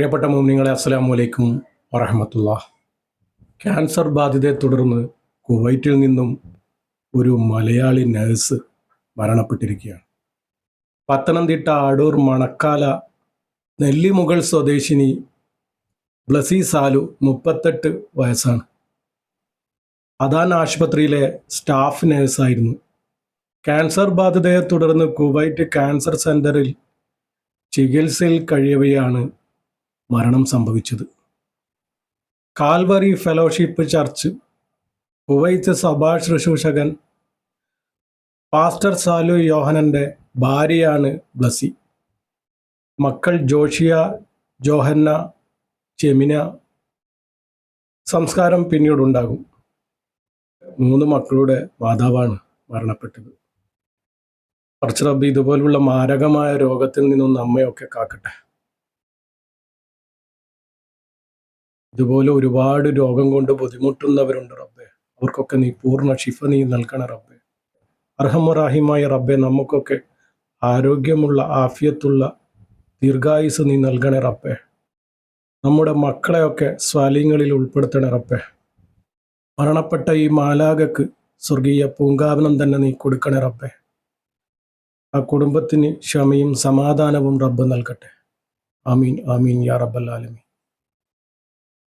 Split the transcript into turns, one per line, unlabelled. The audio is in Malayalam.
പ്രിയപ്പെട്ട മോമിനിങ്ങളെ അസ്സലാമു അലൈക്കും വറഹമത്തുള്ള. ക്യാൻസർ ബാധിതയെ തുടർന്ന് കുവൈറ്റിൽ നിന്നും ഒരു മലയാളി നഴ്സ് മരണപ്പെട്ടിരിക്കുകയാണ്. പത്തനംതിട്ട അടൂർ മണക്കാല നെല്ലിമുകൾ സ്വദേശിനി ബ്ലസി സാലു മുപ്പത്തെട്ട് വയസ്സാണ്. അദാൻ ആശുപത്രിയിലെ സ്റ്റാഫ് നഴ്സായിരുന്നു. ക്യാൻസർ ബാധിതയെ തുടർന്ന് കുവൈറ്റ് ക്യാൻസർ സെന്ററിൽ ചികിത്സയിൽ കഴിയവെയാണ് മരണം സംഭവിച്ചത്. കാൽവറി ഫെലോഷിപ്പ് ചർച്ച് കുവൈത്ത് സഭാ ശുശ്രൂഷകൻ പാസ്റ്റർ സാലു യോഹനന്റെ ഭാര്യയാണ് ബ്ലസി. മക്കൾ ജോഷിയ ജോഹന്ന ചെമിന സംസ്കാരം പിന്നീടുണ്ടാകും മൂന്ന് മക്കളുടെ മാതാവാണ് മരണപ്പെട്ടത്. കുറച്ച് റബ്ബ് ഇതുപോലുള്ള മാരകമായ രോഗത്തിൽ നിന്നും നമ്മയൊക്കെ കാക്കട്ടെ. ഇതുപോലെ ഒരുപാട് രോഗം കൊണ്ട് ബുദ്ധിമുട്ടുന്നവരുണ്ട് റബ്ബെ. അവർക്കൊക്കെ നീ പൂർണ ഷിഫ നീ നൽകണ റബ്ബെ. അർഹമുറാഹിമായ റബ്ബെ നമുക്കൊക്കെ ആരോഗ്യമുള്ള ആഫിയത്തുള്ള ദീർഘായുസ് നീ നൽകണേ റബ്ബെ. നമ്മുടെ മക്കളെയൊക്കെ സ്വാലിങ്ങളിൽ ഉൾപ്പെടുത്തണേ റബ്ബെ. മരണപ്പെട്ട ഈ മാലാകക്ക് സ്വർഗീയ പൂങ്കാവനം തന്നെ നീ കൊടുക്കണേ റബ്ബെ. ആ കുടുംബത്തിന് ക്ഷമയും സമാധാനവും റബ്ബ് നൽകട്ടെ. ആമീൻ ആമീൻ യാ റബ്ബൽ ആലമീൻ.